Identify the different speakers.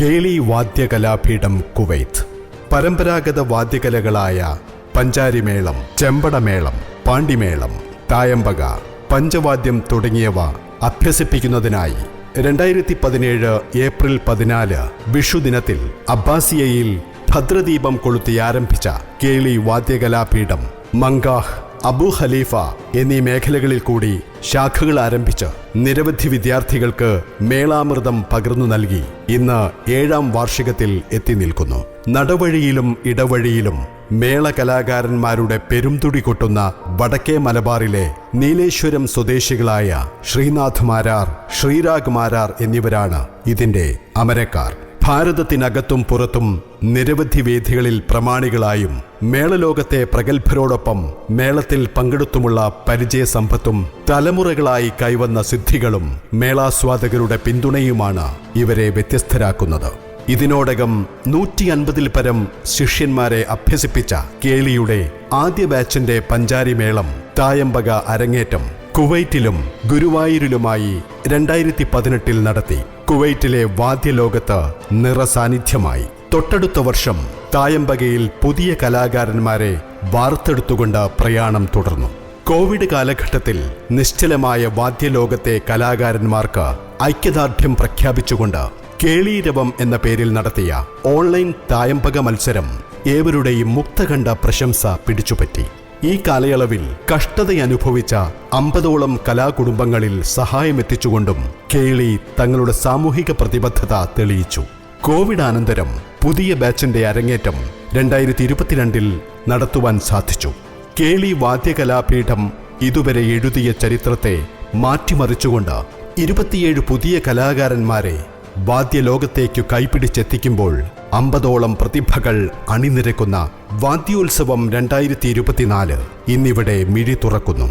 Speaker 1: കേളി Vadyakalapeedam Kuwait. പരമ്പരാഗത വാദ്യകലകളായ പഞ്ചാരിമേളം ചെമ്പടമേളം പാണ്ടിമേളം തായമ്പക പഞ്ചവാദ്യം തുടങ്ങിയവ അഭ്യസിപ്പിക്കുന്നതിനായി രണ്ടായിരത്തി പതിനേഴ് ഏപ്രിൽ പതിനാല് വിഷുദിനത്തിൽ അബ്ബാസിയയിൽ ഭദ്രദീപം കൊളുത്തി ആരംഭിച്ച കേളി വാദ്യകലാപീഠം മങ്കാഹ് അബു ഖലീഫ എന്നീ മേഖലകളിൽ കൂടി ശാഖകൾ ആരംഭിച്ച് നിരവധി വിദ്യാർത്ഥികൾക്ക് മേളാമൃതം പകർന്നു നൽകി. ഇന്ന് ഏഴാം വാർഷികത്തിൽ എത്തി നിൽക്കുന്നു. നടവഴിയിലും ഇടവഴിയിലും മേള കലാകാരന്മാരുടെ പെരുംതുടി കൊട്ടുന്ന വടക്കേ മലബാറിലെ നീലേശ്വരം സ്വദേശികളായ ശ്രീനാഥ് മാരാർ ശ്രീരാഗ് മാരാർ എന്നിവരാണ് ഇതിന്റെ അമരക്കാർ. ഭാരതത്തിനകത്തും പുറത്തും നിരവധി വേദികളിൽ പ്രമാണികളായും മേളലോകത്തെ പ്രഗത്ഭരോടൊപ്പം മേളത്തിൽ പങ്കെടുത്തുമുള്ള പരിചയസമ്പത്തും തലമുറകളായി കൈവന്ന സിദ്ധികളും മേളാസ്വാദകരുടെ പിന്തുണയുമാണ് ഇവരെ വ്യത്യസ്തരാക്കുന്നത്. ഇതിനോടകം നൂറ്റി അൻപതിൽ പരം ശിഷ്യന്മാരെ അഭ്യസിപ്പിച്ച കേളിയുടെ ആദ്യ ബാച്ചിന്റെ പഞ്ചാരിമേളം തായമ്പക അരങ്ങേറ്റം കുവൈറ്റിലും ഗുരുവായൂരിലുമായി രണ്ടായിരത്തി പതിനെട്ടിൽ നടത്തി. കുവൈറ്റിലെ വാദ്യലോകത്ത് നിറസാന്നിധ്യമായി. തൊട്ടടുത്ത വർഷം തായമ്പകയിൽ പുതിയ കലാകാരന്മാരെ വാർത്തെടുത്തുകൊണ്ട് പ്രയാണം തുടർന്നു. കോവിഡ് കാലഘട്ടത്തിൽ നിശ്ചലമായ വാദ്യലോകത്തെ കലാകാരന്മാർക്ക് ഐക്യദാർഢ്യം പ്രഖ്യാപിച്ചുകൊണ്ട് കേളീരവം എന്ന പേരിൽ നടത്തിയ ഓൺലൈൻ തായമ്പക മത്സരം ഏവരുടെയും മുക്തകണ്ഠ പ്രശംസ പിടിച്ചുപറ്റി. ഈ കാലയളവിൽ കഷ്ടതയനുഭവിച്ച അമ്പതോളം കലാകുടുംബങ്ങളിൽ സഹായമെത്തിച്ചുകൊണ്ടും കേളി തങ്ങളുടെ സാമൂഹിക പ്രതിബദ്ധത തെളിയിച്ചു. കോവിഡ് അനന്തരം പുതിയ ബാച്ചിന്റെ അരങ്ങേറ്റം രണ്ടായിരത്തി ഇരുപത്തിരണ്ടിൽ നടത്തുവാൻ സാധിച്ചു. കേളി വാദ്യകലാപീഠം ഇതുവരെ എഴുതിയ ചരിത്രത്തെ മാറ്റിമറിച്ചുകൊണ്ട് ഇരുപത്തിയേഴ് പുതിയ കലാകാരന്മാരെ വാദ്യലോകത്തേക്കു കൈപിടിച്ചെത്തിക്കുമ്പോൾ അമ്പതോളം പ്രതിഭകൾ അണിനിരക്കുന്ന വാദ്യോത്സവം രണ്ടായിരത്തി ഇരുപത്തിനാല് ഇന്നിവിടെ മിഴി തുറക്കുന്നു.